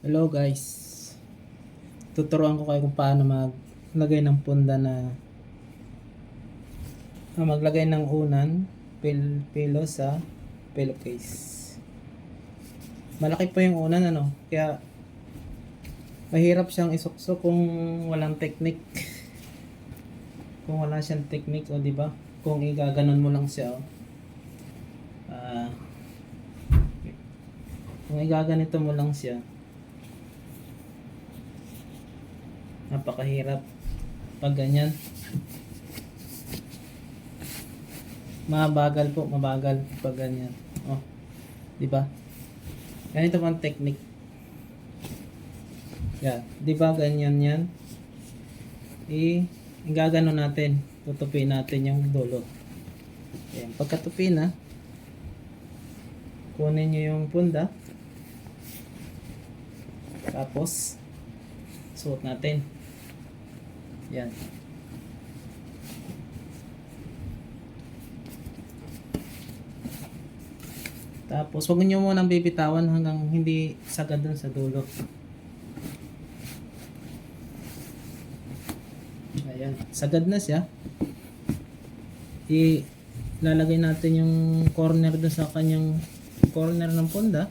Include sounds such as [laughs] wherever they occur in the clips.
Hello guys. Tuturuan ko kayo kung paano maglagay ng punda na ah, maglagay ng unan pil pilo sa pillowcase. Malaki po yung unan ano, kaya mahirap siyang isuksok kung walang technique. [laughs] kung wala siyang technique, o di ba? Kung igaganon mo lang siya, oh. Ah, kung igaganito mo lang siya, napakahirap pag ganyan. Mabagal po, mabagal pag ganyan. Oh, di ba? Ganito po ang technique. Yan, di ba ganyan yan? I, gagano natin, tutupin natin yung dulo. Ayan, pagkatupi na, kunin nyo yung punda. Tapos, suot natin. Yan. Tapos, huwag nyo munang bibitawan hanggang hindi sagad dun sa dulo. Ayan. Sagad na siya. Ilalagay natin yung corner dun sa kanyang corner ng punda.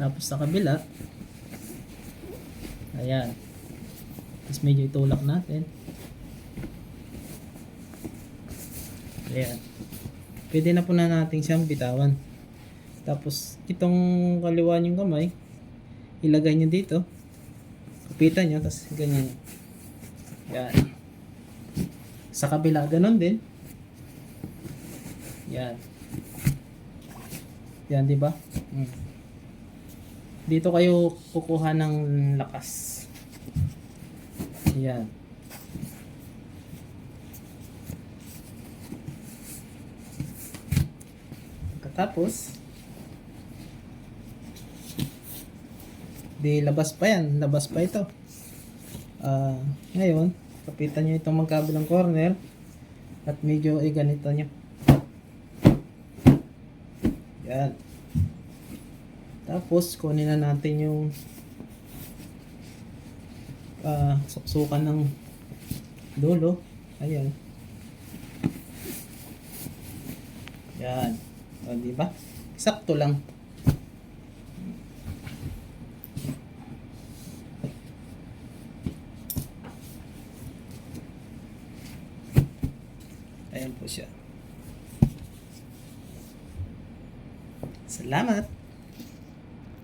Tapos sa kabila. Ayan. Tapos medyo itulak natin. Ayan. Pwede na po na natin siyang bitawan. Tapos itong kaliwa yung kamay, ilagay nyo dito. Kapitan nyo, tapos ganyan. Yan. Sa kabila, ganun din. Yan. Yan, di ba? Mm. Dito kayo kukuha ng lakas. Yan. Pagkatapos, di labas pa yan. Labas pa ito. Ah, ngayon, kapitan nyo itong magkabilang corner at medyo i ganito nyo. Yan. Tapos, kunin na natin yung ah, suksukan ng dulo. Ayan. Yan. O, di ba? Sakto lang. Ayan po siya. Salamat!